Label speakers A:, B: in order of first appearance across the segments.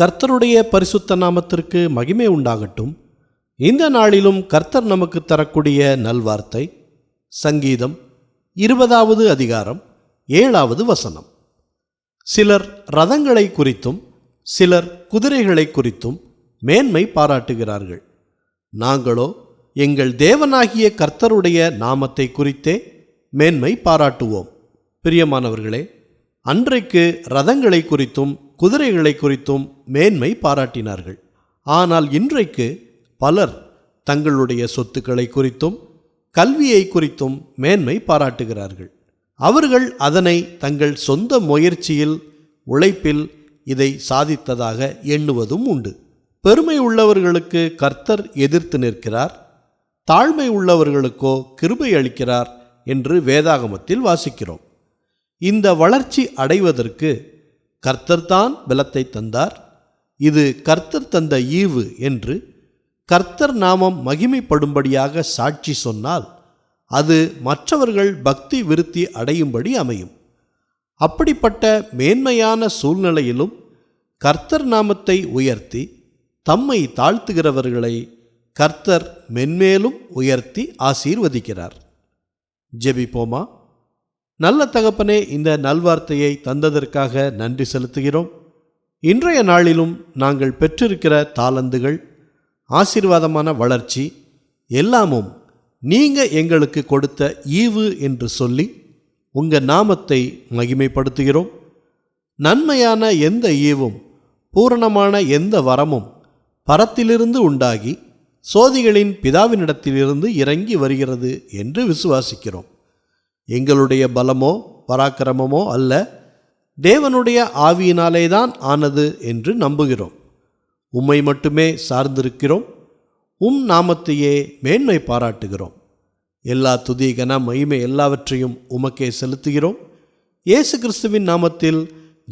A: கர்த்தருடைய பரிசுத்த நாமத்திற்கு மகிமை உண்டாகட்டும். இந்த நாளிலும் கர்த்தர் நமக்கு தரக்கூடிய நல்வார்த்தை சங்கீதம் இருபதாவது அதிகாரம் ஏழாவது வசனம். சிலர் ரதங்களை குறித்தும் சிலர் குதிரைகளை குறித்தும் மேன்மை பாராட்டுகிறார்கள். நாங்களோ எங்கள் தேவனாகிய கர்த்தருடைய நாமத்தை குறித்தே மேன்மை பாராட்டுவோம். பிரியமானவர்களே அன்றைக்கு ரதங்களை குறித்தும் குதிரைகளை குறித்தும் மேன்மை பாராட்டினார்கள். ஆனால் இன்றைக்கு பலர் தங்களுடைய சொத்துக்களை குறித்தும் கல்வியை குறித்தும் மேன்மை பாராட்டுகிறார்கள். அவர்கள் அதனை தங்கள் சொந்த முயற்சியில் உழைப்பில் இதை சாதித்ததாக எண்ணுவதும் உண்டு. பெருமை உள்ளவர்களுக்கு கர்த்தர் எதிர்த்து நிற்கிறார் தாழ்மை உள்ளவர்களுக்கோ கிருபை அளிக்கிறார் என்று வேதாகமத்தில் வாசிக்கிறோம். இந்த வளர்ச்சி அடைவதற்கு கர்த்தர்தான் பலத்தை தந்தார். இது கர்த்தர் தந்த ஈவு என்று கர்த்தர் நாமம் மகிமைப்படும்படியாக சாட்சி சொன்னால் அது மற்றவர்கள் பக்தி விருத்தி அடையும்படி அமையும். அப்படிப்பட்ட மேன்மையான சூழ்நிலையிலும் கர்த்தர் நாமத்தை உயர்த்தி தம்மை தாழ்த்துகிறவர்களை கர்த்தர் மென்மேலும் உயர்த்தி ஆசீர்வதிக்கிறார். ஜெபிப்போமா? நல்ல தகப்பனே இந்த நல்வார்த்தையை தந்ததற்காக நன்றி செலுத்துகிறோம். இன்றைய நாளிலும் நாங்கள் பெற்றிருக்கிற தாளந்துகள் ஆசீர்வாதமான வளர்ச்சி எல்லாமும் நீங்கள் எங்களுக்கு கொடுத்த ஈவு என்று சொல்லி உங்கள் நாமத்தை மகிமைப்படுத்துகிறோம். நன்மையான எந்த ஈவும் பூரணமான எந்த வரமும் பரத்திலிருந்து உண்டாகி சோதிகளின் பிதாவினிடத்திலிருந்து இறங்கி வருகிறது என்று விசுவாசிக்கிறோம். எங்களுடைய பலமோ பராக்கிரமமோ அல்ல தேவனுடைய ஆவியினாலேதான் ஆனது என்று நம்புகிறோம். உம்மை மட்டுமே சார்ந்திருக்கிறோம். உம் நாமத்தையே மேன்மை பாராட்டுகிறோம். எல்லா துதி கன மகிமை எல்லாவற்றையும் உமக்கே செலுத்துகிறோம். இயேசு கிறிஸ்துவின் நாமத்தில்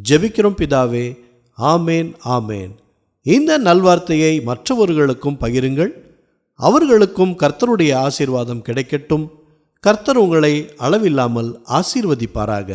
A: ஜெபிக்கிறோம் பிதாவே. ஆமேன் ஆமேன். இந்த நல்வார்த்தையை மற்றவர்களுக்கும் பகிருங்கள். அவர்களுக்கும் கர்த்தருடைய ஆசீர்வாதம் கிடைக்கட்டும். கர்த்தர் உங்களை அளவில்லாமல் ஆசீர்வதிப்பாராக.